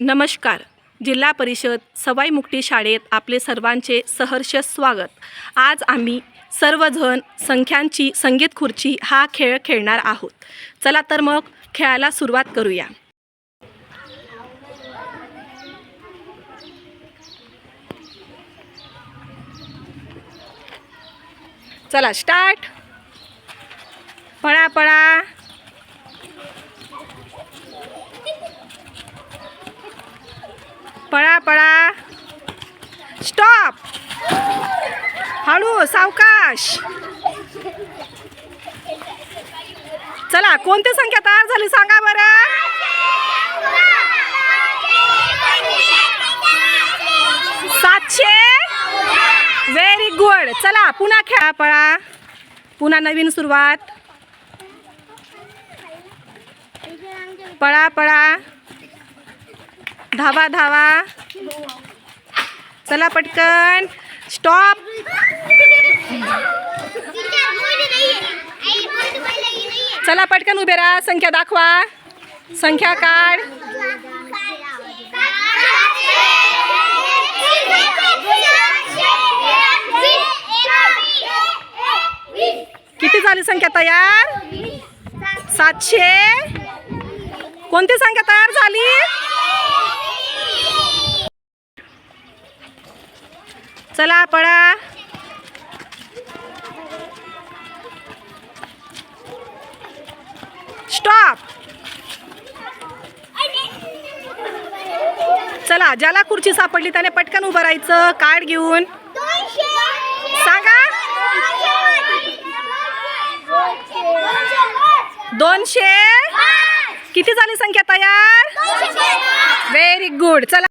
नमस्कार. जिल्हा परिषद सवाई मुक्ती शाळेत आपले सर्वांचे सहर्ष स्वागत. आज आम्ही सर्वजण संख्यांची संगीत खुर्ची हा खेळ खेळणार आहोत. चला तर मग खेळायला सुरुवात करूया. चला स्टार्ट पळा पळा. पळा पळा. स्टॉप हळू सावकाश. चला कोणती संख्या तयार झाली सांगा बरं? सातशे? व्हेरी गुड चला पुन्हा खेळा पळा. पुन्हा नवीन सुरुवात. पळा पळा. धावा धावा. चला पटकन. स्टॉप चला पटकन उभे राहा. संख्या दाखवा. संख्या काढ. किती झाली संख्या तयार? सातशे. कोणती संख्या तयार झाली? चला पळा. स्टॉप चला ज्याला खुर्ची सापडली त्याने पटकन उभं राहायचं. कार्ड घेऊन. सांगा. दोनशे. किती झाली संख्या तयार? व्हेरी गुड चला.